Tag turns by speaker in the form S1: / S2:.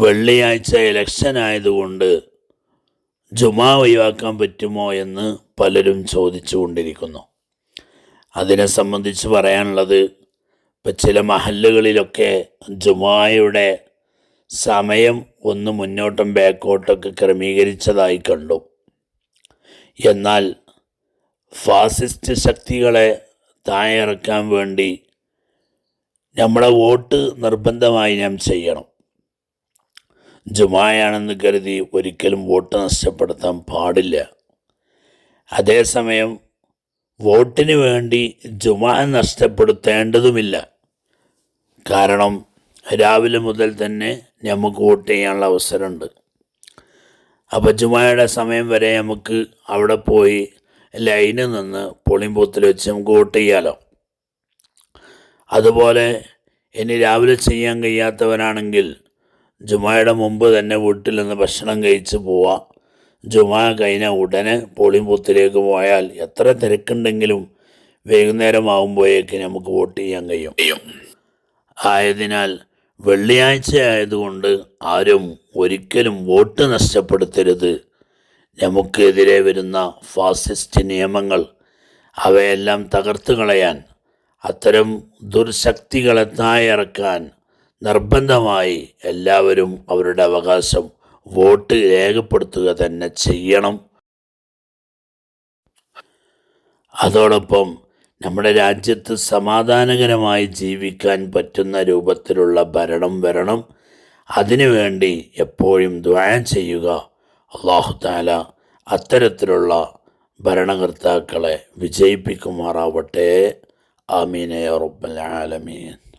S1: വെള്ളിയാഴ്ച ഇലക്ഷൻ ആയതുകൊണ്ട് ജുമാ ഒഴിവാക്കാൻ പറ്റുമോ എന്ന് പലരും ചോദിച്ചു കൊണ്ടിരിക്കുന്നു അതിനെ സംബന്ധിച്ച് പറയാനുള്ളത് ഇപ്പം ചില മഹല്ലുകളിലൊക്കെ ജുമായുടെ സമയം ഒന്ന് മുന്നോട്ടും ബാക്കോട്ടൊക്കെ ക്രമീകരിച്ചതായി കണ്ടു. എന്നാൽ ഫാസിസ്റ്റ് ശക്തികളെ താഴെ ഇറക്കാൻ വേണ്ടി നമ്മുടെ വോട്ട് നിർബന്ധമായി നാം ചെയ്യണം. ജുമായാണെന്ന് കരുതി ഒരിക്കലും വോട്ട് നഷ്ടപ്പെടുത്താൻ പാടില്ല. അതേസമയം വോട്ടിന് വേണ്ടി ജുമാ നഷ്ടപ്പെടുത്തേണ്ടതുമില്ല. കാരണം രാവിലെ മുതൽ തന്നെ നമുക്ക് വോട്ട് ചെയ്യാനുള്ള അവസരമുണ്ട്. അപ്പോൾ ജുമായുടെ സമയം വരെ നമുക്ക് അവിടെ പോയി ലൈനിൽ നിന്ന് പോളിംഗ് ബൂത്തിൽ വെച്ച് നമുക്ക് വോട്ട് ചെയ്യാലോ. അതുപോലെ ഇനി രാവിലെ ചെയ്യാൻ കഴിയാത്തവരാണെങ്കിൽ ജുമായുടെ മുമ്പ് തന്നെ വീട്ടിൽ നിന്ന് ഭക്ഷണം കഴിച്ച് പോവാം. ജുമാ കഴിഞ്ഞ ഉടനെ പോളിംഗ് ബൂത്തിലേക്ക് പോയാൽ എത്ര തിരക്കുണ്ടെങ്കിലും വൈകുന്നേരം ആകുമ്പോഴേക്ക് നമുക്ക് വോട്ട് ചെയ്യാൻ കഴിയും. ആയതിനാൽ വെള്ളിയാഴ്ച ആയതുകൊണ്ട് ആരും ഒരിക്കലും വോട്ട് നഷ്ടപ്പെടുത്തരുത്. നമുക്കെതിരെ വരുന്ന ഫാസിസ്റ്റ് നിയമങ്ങൾ അവയെല്ലാം തകർത്തു കളയാൻ അത്തരം ദുർശക്തികളെ താഴെയിറക്കാൻ നിർബന്ധമായി എല്ലാവരും അവരുടെ അവകാശം വോട്ട് രേഖപ്പെടുത്തുക തന്നെ ചെയ്യണം. അതോടൊപ്പം നമ്മുടെ രാജ്യത്ത് സമാധാനകരമായി ജീവിക്കാൻ പറ്റുന്ന രൂപത്തിലുള്ള ഭരണം വരണം. അതിനുവേണ്ടി എപ്പോഴും ദ്വാരം ചെയ്യുക. അള്ളാഹു താല അത്തരത്തിലുള്ള ഭരണകർത്താക്കളെ വിജയിപ്പിക്കുമാറാവട്ടെ. ആമീൻ യാ റബ്ബൽ ആലമീൻ.